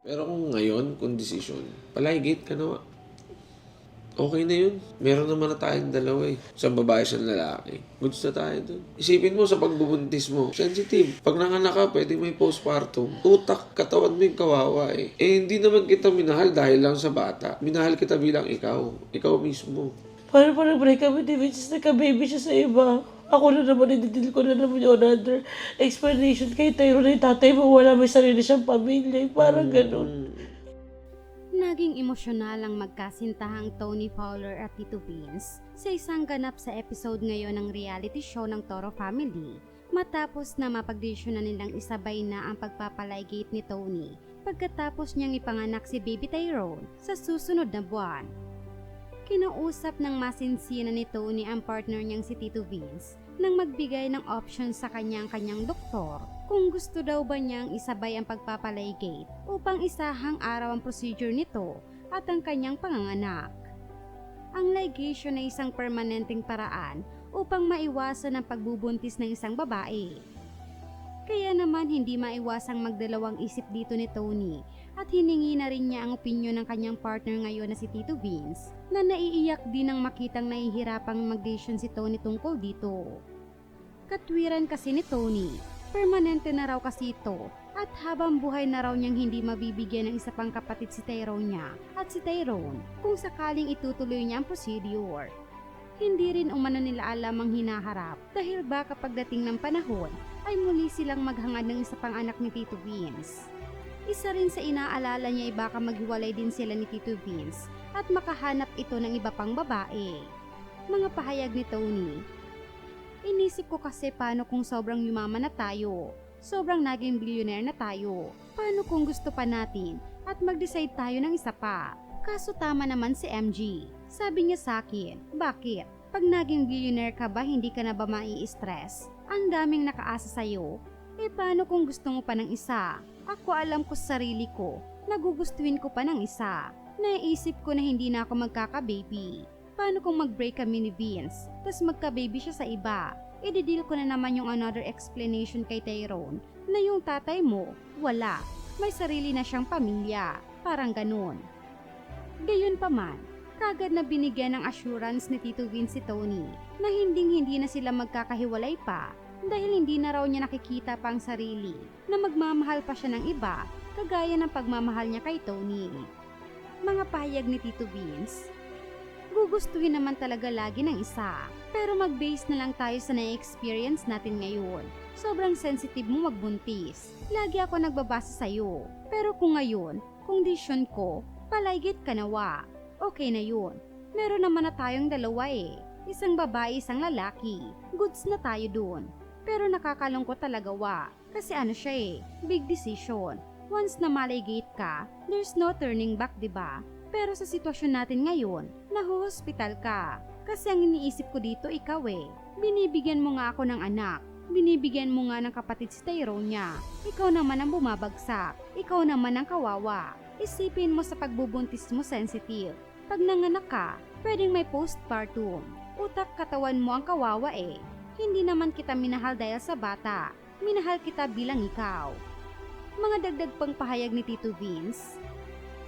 Pero kung ngayon, kung decision, palahigit ka na. Okay na yun. Meron naman na tayong dalawa eh. Isang babae, isang lalaki. Goods na tayo dun. Isipin mo sa pagbubuntis mo, sensitive. Pag nanganak ka, pwede may postpartum. Utak, katawan mo yung kawawa eh. Eh, hindi naman kita minahal dahil lang sa bata. Minahal kita bilang ikaw. Ikaw mismo. Paano pa nag-break kami ni Vince? Nagka-baby siya sa iba. Ako na naman, ididil ko na naman yung another explanation kay Tyro na yung tatay mo wala may sarili siyang pamilya. Parang ganun. Naging emosyonal ang magkasintahang Tony Fowler at Tito Vince sa isang ganap sa episode ngayon ng reality show ng Toro Family matapos na mapagdesisyon na nilang isabay na ang pagpapalaygate ni Tony pagkatapos niyang ipanganak si Baby Tyrone sa susunod na buwan. Kinausap ng masinsina ni Tony ang partner niyang si Tito Vince nang magbigay ng option sa kanyang-kanyang doktor kung gusto daw ba niyang isabay ang pagpapalaygate upang isahang araw ang procedure nito at ang kanyang panganganak. Ang ligation ay isang permanenteng paraan upang maiwasan ang pagbubuntis ng isang babae. Kaya naman hindi maiwasang magdalawang isip dito ni Tony at hiningi na rin niya ang opinyon ng kanyang partner ngayon na si Tito Vince na naiiyak din ang makitang nahihirapang mag-decision si Tony tungkol dito. Katwiran kasi ni Tony, permanente na raw kasi ito at habang buhay na raw niyang hindi mabibigyan ng isa pang kapatid si Tyrone niya at si Tyrone kung sakaling itutuloy niya ang procedure. Hindi rin umano nila alam ang hinaharap dahil baka pagdating ng panahon ay muli silang maghangad ng isa pang anak ni Tito Vince. Isa rin sa inaalala niya ay baka maghiwalay din sila ni Tito Vince at makahanap ito ng iba pang babae. Mga pahayag ni Tony. Inisip ko kasi paano kung sobrang yumaman na tayo, sobrang naging billionaire na tayo, paano kung gusto pa natin at mag-decide tayo ng isa pa. Kaso tama naman si MG. Sabi niya sa akin, bakit? Pag naging billionaire ka ba, hindi ka na ba mai-stress? Ang daming nakaasa sa'yo. Eh paano kung gusto mo pa ng isa? Ako alam ko sa sarili ko, nagugustuhin ko pa ng isa. Naisip ko na hindi na ako magkaka-baby. Paano kung mag-break kami ni Vince, tas magka-baby siya sa iba? Ididil ko na naman yung another explanation kay Tyrone na yung tatay mo, wala. May sarili na siyang pamilya. Parang ganun. Gayon pa man, kagad na binigyan ng assurance ni Tito Vince si Tony na hinding-hindi na sila magkakahiwalay pa dahil hindi na raw niya nakikita pa ang sarili na magmamahal pa siya ng iba kagaya ng pagmamahal niya kay Tony. Mga pahayag ni Tito Vince, gugustuhin naman talaga lagi ng isa pero mag-base na lang tayo sa na-experience natin ngayon. Sobrang sensitive mo magbuntis. Lagi ako nagbabasa sa'yo. Pero kung ngayon, kondisyon ko, palaygit ka nawa. Okay na yun. Meron naman na tayong dalawa eh. Isang babae, isang lalaki. Goods na tayo dun. Pero nakakalungkot talaga wa. Kasi ano siya eh, big decision. Once na malaygate ka, there's no turning back, ba? Pero sa sitwasyon natin ngayon, nahuhospital ka. Kasi ang iniisip ko dito ikaw eh. Binibigyan mo nga ako ng anak. Binibigyan mo nga ng kapatid si Tyrone niya. Ikaw naman ang bumabagsak. Ikaw naman ang kawawa. Isipin mo sa pagbubuntis mo sensitive. Pag nanganak ka, pwedeng may postpartum. Utak katawan mo ang kawawa eh. Hindi naman kita minahal dahil sa bata. Minahal kita bilang ikaw. Mga dagdag pang pahayag ni Tito Vince.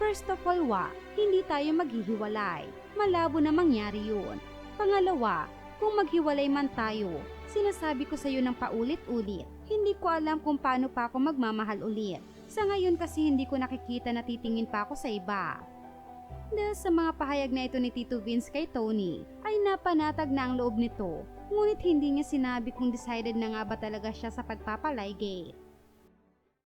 First of all, wa, hindi tayo maghihiwalay. Malabo na mangyari yun. Pangalawa, kung maghiwalay man tayo, sinasabi ko sa iyo ng paulit-ulit, hindi ko alam kung paano pa ako magmamahal ulit. Sa ngayon kasi hindi ko nakikita na titingin pa ako sa iba. Dahil sa mga pahayag na ito ni Tito Vince kay Tony, ay napanatag na ang loob nito. Ngunit hindi niya sinabi kung decided na nga ba talaga siya sa pagpapalaygate.